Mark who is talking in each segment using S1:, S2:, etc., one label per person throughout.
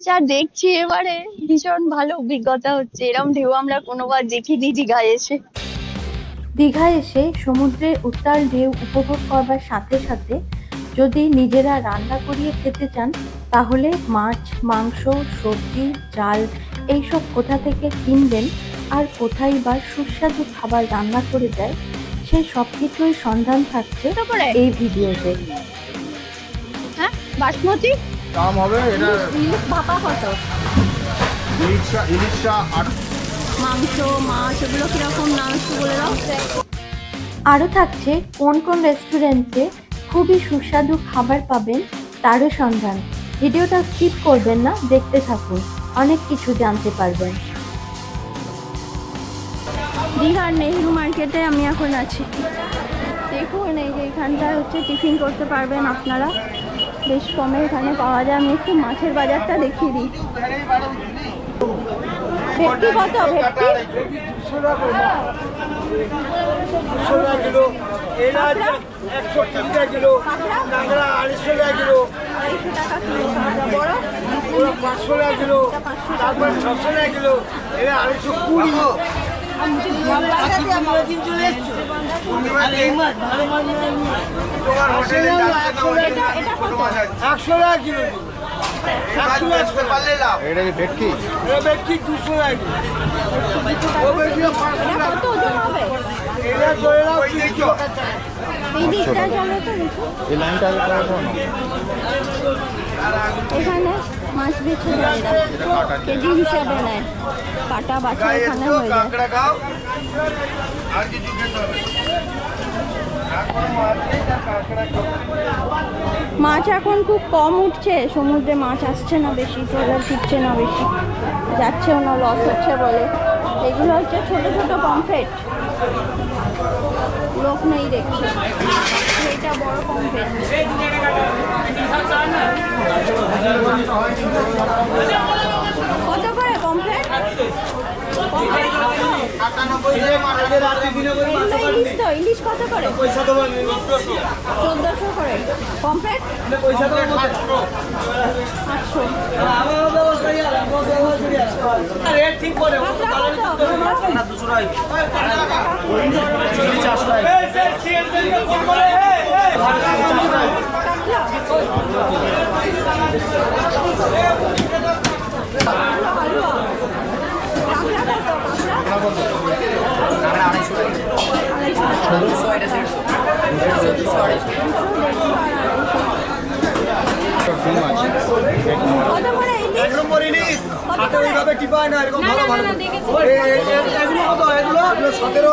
S1: যা দেখছি এবারে ভীষণ ভালো অভিজ্ঞতা হচ্ছে। এরম ঢেউ আমরা কোনোবার দেখিনি দীঘায় এসে।
S2: দীঘায় এসে সমুদ্রের উত্তাল ঢেউ উপভোগ করবার সাথে সাথে যদি নিজেরা রান্না করিয়ে খেতে চান তাহলে মাছ মাংস সবজি চাল এইসব কোথা থেকে কিনবেন আর কোথায় বা সুস্বাদু খাবার রান্না করে দেয় সেই সব কিছুই সন্ধান থাকছে এই ভিডিওতে।
S1: হ্যাঁ বাসমতি?
S3: দাম হবে এটা
S1: ইলিশ ভাপা কত?
S3: ইলিশা ইলিশা আট
S1: মাংস মাছ এগুলো কীরকম নাম একটু বলে দাও।
S2: আরও থাকছে কোন কোন রেস্টুরেন্টে খুবই সুস্বাদু খাবার পাবেন তারও সন্ধান। ভিডিওটা স্কিপ করবেন না দেখতে থাকুন অনেক কিছু জানতে পারবেন।
S1: দীঘার নেহরু মার্কেটে আমি এখন আছি। দেখুন এই যে এখানটায় হচ্ছে টিফিন করতে পারবেন আপনারা। বেশ কমে এখানে পাওয়া যায়। আমি একটু মাছের বাজারটা দেখিয়ে দিই। ভেটকি কত? ভেটকি?
S4: একশো কুড়ি টাকা কিলো।
S1: কাঁকড়া?
S4: কাঁকড়া আড়াইশো টাকা কিলো।
S1: আড়াইশো টাকা কিলো। বড়?
S4: ওরা পাঁচশো টাকা কিলো। তারপরে ছশো টাকা কিলো। এটা আড়াইশো কুড়ি। তোমার হোটেলে
S1: এটা এটা কত
S4: একশো টাকা কিলো
S3: এটা কি ভেটকি
S4: বেটকি দুশো
S1: এখানে মাছ বেছে কেজি হিসাবে নেয়। কাটা বাছা এখানে হয়ে যায়। মাছ। এখন খুব কম উঠছে, সমুদ্রে মাছ আসছে না বেশি ট্রলার ফিরছে না বেশি, যাচ্ছেও না লস হচ্ছে বলে। এগুলো হচ্ছে ছোট ছোট পমফ্রেট লোক নেই দেখছে। এইটা বড় পমফ্রেট কত করে পমফ্রেট ইলিশ তো ইলিশ কত করে? চোদ্দশো করে।
S4: দেবো
S1: আটশো। হালুয়া কাঁকড়া কত কাঁকড়া আড়াইশো
S3: ডিম আছে
S1: কত করে ইলিশ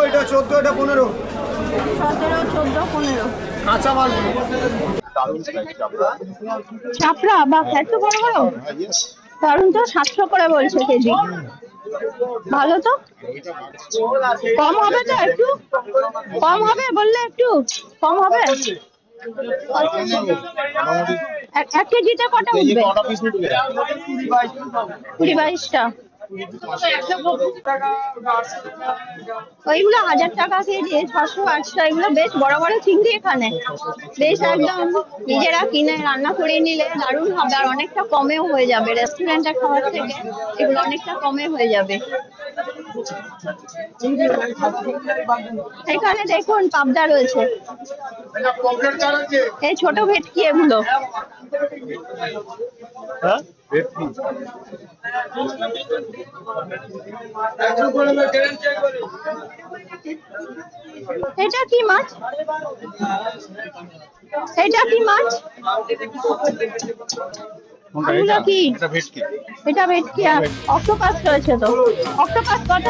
S4: এটা চোদ্দ এটা পনেরো
S1: সতেরো চোদ্দ পনেরো
S4: কাঁচা
S1: চাপড়া বা এত বড় বড়? দারুণ তো, সাতশো করে বলছে কেজি। ভালো তো? কম হবে তো একটু? কম হবে বললে একটু? কম হবে? এক- কেজিতে কটা উঠবে? কুড়ি বাইশটা। ওইগুলো হাজার টাকা কেজি ছশো আটশো, এগুলো বেশ বড় বড় চিংড়ি এখানে। বেশ একদম নিজেরা কিনে, রান্না করে নিলে দারুণ হবে। আর অনেকটা কমেও হয়ে যাবে। রেস্টুরেন্টের খাবার থেকে এগুলো অনেকটা কমে হয়ে যাবে। এখানে দেখুন, পাবদা রয়েছে। এই ছোট ভেটকি এগুলো।
S3: হ্যাঁ?
S1: এটা কি মাছ? এটা কি মাছ? এগুলো কি?
S3: এটা ভেটকি।
S1: আর অক্টোপাস রয়েছে তো। অক্টোপাস কত?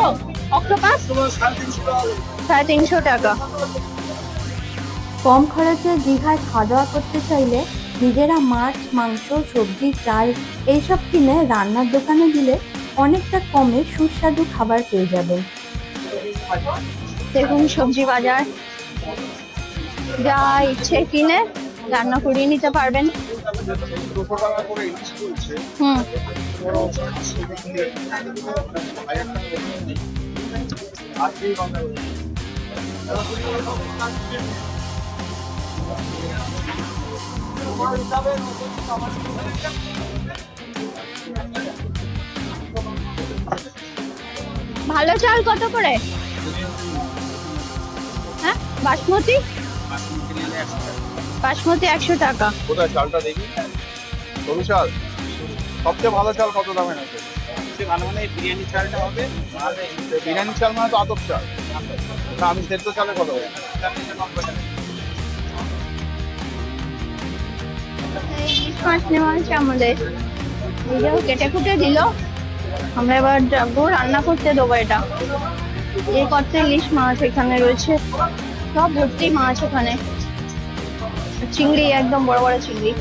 S1: অক্টোপাস? সাড়ে তিনশো টাকা।
S2: কম খরচে দীঘায় খাওয়া দাওয়া করতে চাইলে নিজেরা মাছ, মাংস, সবজি, চাল এইসব কিনে রান্নার দোকানে দিলে অনেকটা কমে সুস্বাদু খাবার পেয়ে যাবেন
S1: দেখুন, সবজি বাজার। যা ইচ্ছে কিনে রান্না করিয়ে নিতে পারবেন। হুম। ভালো চাল কত করে? হ্যাঁ? বাসমতি? বাসমতি একশো টাকা।
S3: কোথায় চালটা দেখি? সরু চাল? সবচেয়ে ভালো চাল কত দামের আছে?
S5: সবচেয়ে ভালো মানে বিরিয়ানি চালটা হবে
S3: বিরিয়ানি চাল মানে তো আতপ চাল। না আমি সেদ্ধ চালে কত হবে
S1: ইলিশ মাছ নেওয়া আমাদের কেটে কুটে দিল। আমরা এবার যাব রান্না করতে দেবো এটা। এই কত ইলিশ মাছ এখানে রয়েছে? সব ভর্তি মাছ এখানে। চিংড়ি একদম বড় বড় চিংড়ি।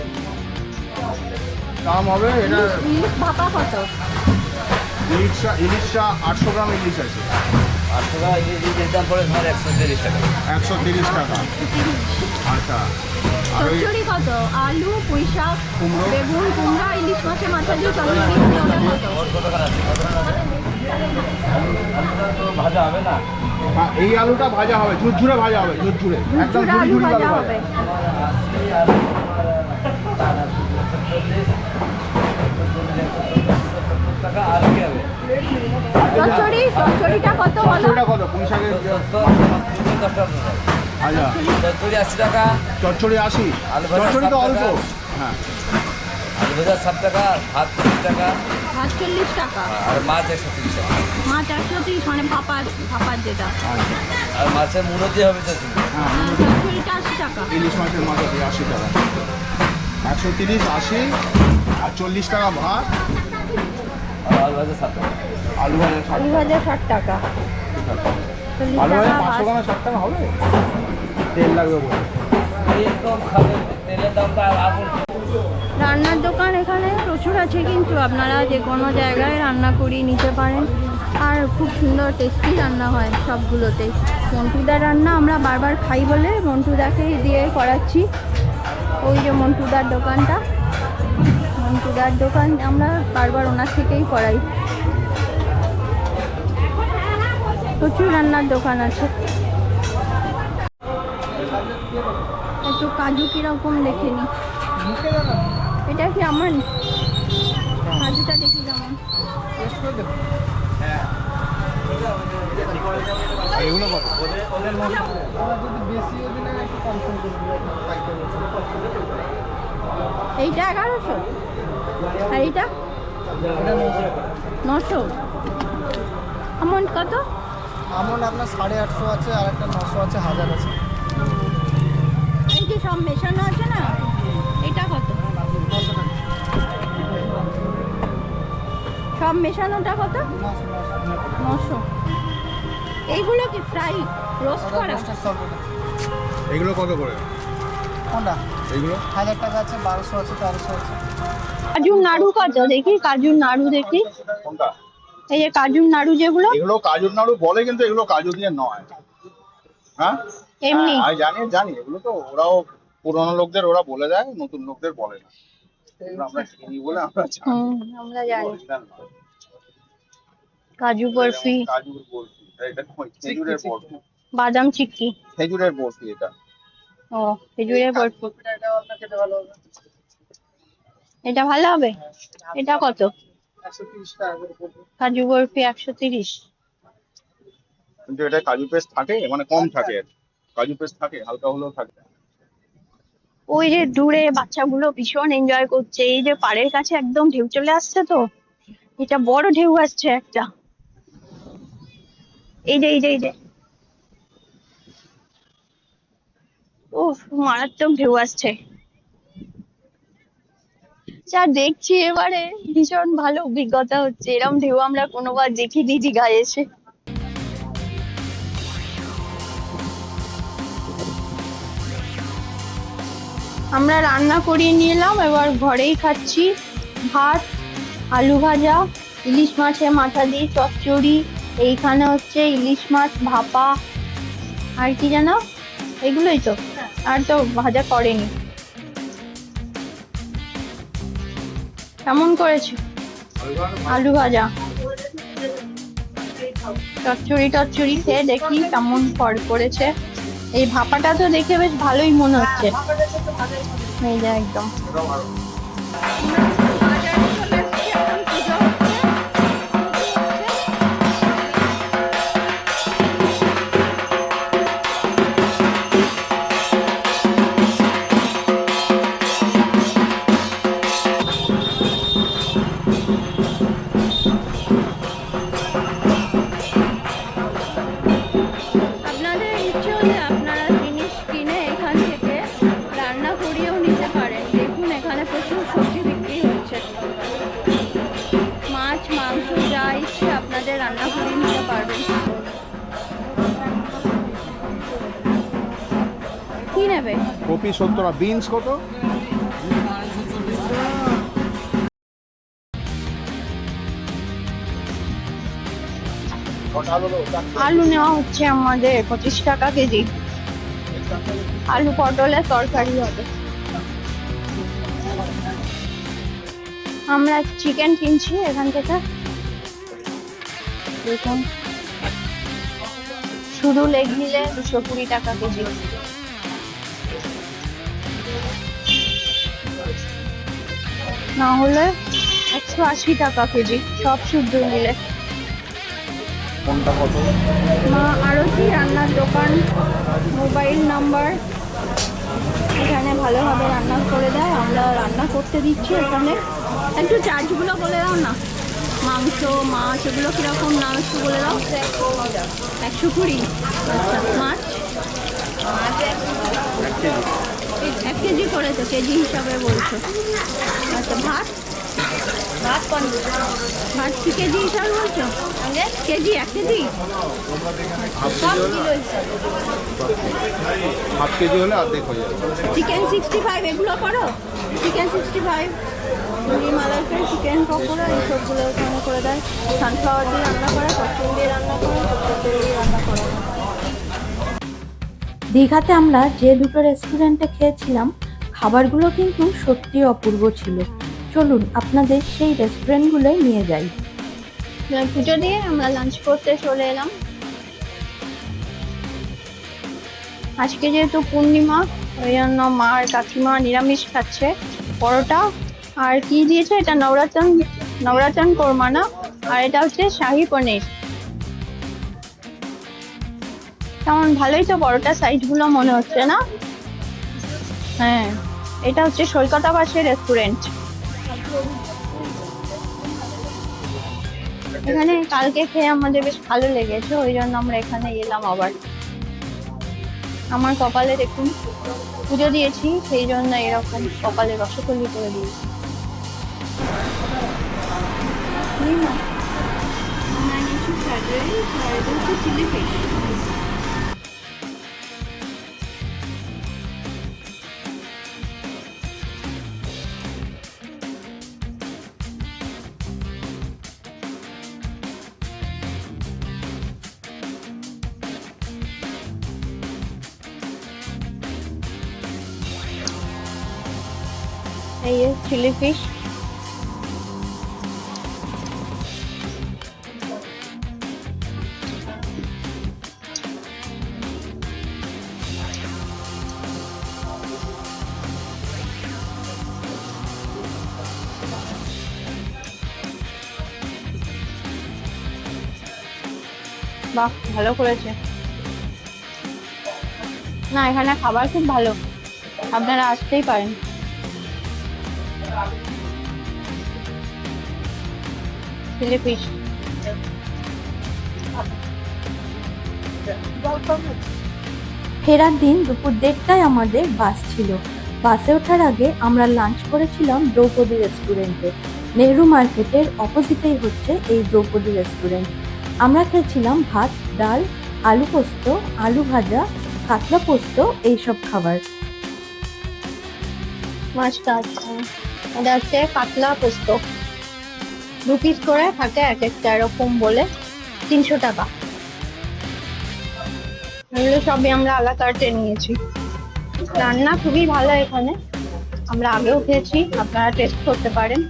S3: দাম হবে এটা
S1: ইলিশ ভাপা কত
S3: ইলিশটা ইলিশটা আটশো গ্রাম ইলিশ আছে।
S5: একশো তিরিশ টাকা।
S3: একশো তিরিশ টাকা। আচ্ছা।
S1: চচ্চড়ি কত? আলু পুঁই শাক
S3: কুমড়ো?
S1: বেগুন কুমড়া ইলিশ মাছের মাথা দিয়ে চচ্চড়ি ওটা কত?
S5: ওর কত টাকা আছে? কত টাকা আছে? আলুটা তো ভাজা হবে না।
S3: এই আলুটা ভাজা হবে ঝুরঝুরে ভাজা হবে ঝুরঝুরে। একদম
S1: ঝুরঝুরি ভাজা হবে।
S5: টাকা আর কি হবে।
S1: চচ্চড়ি? চচ্চড়িটা কত বলো?
S3: চচ্চড়িটা কত? পুঁই শাকের
S5: দশ
S3: আচ্ছা।
S5: চচ্চড়ি আশি টাকা।
S3: চচ্চড়ি আশি? চচ্চড়ি তো অল্প। হ্যাঁ।
S5: আলু ভাজা ষাট টাকা ভাত টাকা।
S1: ভাত চল্লিশ টাকা।
S5: আর মাছ একশো তিরিশ টাকা।
S1: মাছ একশো তিরিশ মানে ভাপার ভাপার যেটা।
S3: আচ্ছা।
S5: আর মাছের মুড়ো দিয়ে হবে চচ্চড়ি।
S3: হ্যাঁ।
S1: চচ্চড়িটা আশি টাকা।
S3: ইলিশ মাছের আশি টাকা। একশো তিরিশ আশি। আর চল্লিশ টাকা ভাত।
S5: আর আলু ভাজা ষাট টাকা।
S3: আলু ভাজা ষাট
S1: আলু ভাজা ষাট টাকা।
S3: আলু ভাজা পাঁচশো গ্রামে ষাট টাকা হবে? তেল লাগবে বলে।
S1: রান্নার দোকান এখানে প্রচুর আছে কিন্তু আপনারা যে কোনো জায়গায় রান্না করিয়ে নিতে পারেন। আর খুব সুন্দর টেস্টি রান্না হয় সবগুলোতে। মন্টুদার রান্না আমরা বারবার খাই বলে মন্টুদাকেই দিয়ে করাচ্ছি। ওই যে মন্টুদার দোকানটা। মন্টুদার দোকান আমরা বারবার ওনার থেকেই করাই। প্রচুর রান্নার দোকান আছে। একটু কাজু কীরকম দেখে নি। এটা কি আমার? কাজুটা দেখি কেমন।
S3: আর এগুলো কত?
S1: এইটা এগারোশো। আর এইটা? নশো। অ্যামাউন্ট কত?
S4: আমন আপনার সাড়ে আটশো আছে আর একটা নশো আছে হাজার আছে।
S1: এই যে সব মেশানো আছে না এটা কত? সব মেশানোটা কত? নশো। এইগুলো কি ফ্রাই? রোস্ট করা?
S3: এগুলো কত করে?
S4: কোনটা?
S3: এগুলো?
S4: হাজার টাকা আছে বারোশো আছে তেরোশো আছে।
S1: কাজুর নাড়ু কত? দেখি কাজুর নাড়ু দেখি।
S3: কোনটা?
S1: এই যে কাজুর নাড়ু যেগুলো?
S3: এগুলো কাজুর নাড়ু বলে কিন্তু এগুলো কাজু দিয়ে নয়। হ্যাঁ?
S1: এমনি?
S3: হ্যাঁ, আমি জানি জানি। এগুলো তো ওরাও পুরোনো লোকদের ওরা বলে দেয় নতুন লোকদের বলে না। আমরা চিনি বলে আমরা
S1: আমরা জানি। কাজু বরফি।
S3: কাজুর বরফি। এটা কই? খেজুরের বরফি।
S1: বাদাম চিক্কি।
S3: খেজুরের বরফি এটা।
S1: ও খেজুরের বরফি।
S4: এটাও ভালো হবে।
S1: এটা ভালো হবে? এটা কত? কাজু বরফি একশো তিরিশ।
S3: কিন্তু এটা কাজু পেস্ট থাকে মানে কম থাকে কাজু পেস্ট থাকে হালকা হলেও থাকে।
S1: ওই যে দূরে বাচ্চাগুলো ভীষণ এনজয় করছে এই যে পাড়ের কাছে একদম ঢেউ চলে আসছে তো এটা বড় ঢেউ আসছে একটা। এই যে এই যে এই যে। ও মারাত্মক ঢেউ আসছে। যা দেখছি এবারে, ভীষণ ভালো অভিজ্ঞতা হচ্ছে। এরম ঢেউ আমরা কোনোবার দেখিনি দীঘায় এসে। আমরা রান্না করিয়ে নিয়ে এলাম, এবার ঘরেই খাচ্ছি ভাত, আলু ভাজা, ইলিশ মাছের মাথা দিয়ে চচ্চড়ি, এইখানে হচ্ছে ইলিশ মাছ, ভাপা, আর কি জানো এগুলোই তো। আর তো ভাজা করেনি। কেমন করেছ? আলু ভাজা। চচ্চড়ি টচ্চড়ি খেয়ে দেখি কেমন ফর করেছে। এই ভাপাটা তো দেখে বেশ ভালোই মনে হচ্ছে। একদম।
S3: বিনস কত?
S1: আলু নেওয়া হচ্ছে আমাদের পঁচিশ টাকা কেজি। আলু পটলের তরকারি হবে। আমরা চিকেন কিনছি এখান থেকে। দেখুন। শুধু লেগ নিলে দুশো কুড়ি টাকা কেজি। না হলে একশো আশি টাকা কেজি সব শুদ্ধ মিলে।
S3: কোনটা কত?
S1: মা আরতি রান্নার দোকান মোবাইল নাম্বার। এখানে ভালোভাবে রান্না করে দেয় আমরা রান্না করতে দিচ্ছি এখানে। একটু চার্জগুলো বলে দাও না। মাংস মাছ এগুলো কীরকম নাম একটু বলে দাও। একশো কুড়ি। আচ্ছা মাছ? এক কেজি। করে তো কেজি হিসাবে বলছো। আচ্ছা ভাত? ভাত ভাত কি কেজি হিসাবে বলছো? কেজি এক কেজি?
S3: হাফ কেজি হলে অর্ধেক হয়ে যাবে।
S1: চিকেন সিক্সটি ফাইভ এগুলো করো? চিকেন সিক্সটি ফাইভ মুড়ি মালাইকারি চিকেন পকোড়া ওখানে করে দেয় সানফ্লাওয়ার দিয়ে রান্না করে দিয়ে রান্না করে কস্টিং দিয়ে রান্না করে।
S2: দীঘাতে আমরা যে দুটো রেস্টুরেন্টে খেয়েছিলাম খাবারগুলো কিন্তু সত্যি অপূর্ব ছিল। চলুন আপনাদের সেই রেস্টুরেন্টগুলোয় নিয়ে যাই।
S1: পুজো দিয়ে আমরা লাঞ্চ করতে চলে এলাম। আজকে যেহেতু পূর্ণিমা, ওই জন্য মা আর কাকিমা নিরামিষ খাচ্ছে। পরোটা, আর কি দিয়েছে? এটা নবরাতন নবরাতন কোরমা না? আর এটা হচ্ছে শাহি পনির। কেমন? ভালোই তো পরোটা সাইজগুলো মনে হচ্ছে না? হ্যাঁ। এটা হচ্ছে সৈকতা পাশের রেস্টুরেন্ট এখানে কালকে খেয়ে আমাদের বেশ ভালো লেগেছে, ওই জন্য আমরা এখানে এলাম আবার। আমার কপালে দেখুন, পুজো দিয়েছি, সেই জন্য এরকম কপালে রসকলি করে দিয়েছি। না। এই চিলি ফিশ। বাহ ভালো করেছে। না এখানে খাবার খুব ভালো। আপনারা আসতেই পারেন।
S2: ফেরার দিন দুপুর দেড়টায় আমাদের বাস ছিল। বাসে ওঠার আগে আমরা লাঞ্চ করেছিলাম দ্রৌপদী রেস্টুরেন্টে নেহরু মার্কেটের অপোজিটেই হচ্ছে এই দ্রৌপদী রেস্টুরেন্ট আমরা খেয়েছিলাম ভাত ডাল আলু পোস্ত আলু ভাজা কাতলা পোস্ত এইসব খাবার।
S1: মাছটা এটা হচ্ছে কাতলা পোস্ত। দু পিস করে থাকে এক একটা এরকম বলে, তিনশো টাকা। এগুলো সবই আমরা আলাকার্টে নিয়েছি। রান্না খুবই ভালো এখানে। আমরা আগেও খেয়েছি, আপনারা টেস্ট করতে পারেন।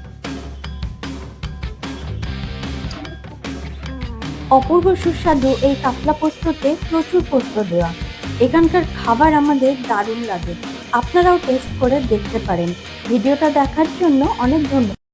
S2: অপূর্ব সুস্বাদু এই কাতলা পোস্ততে প্রচুর পোস্ত দেওয়া। এখানকার খাবার আমাদের দারুণ লাগে। আপনারাও টেস্ট করে দেখতে পারেন। ভিডিওটা দেখার জন্য অনেক ধন্যবাদ।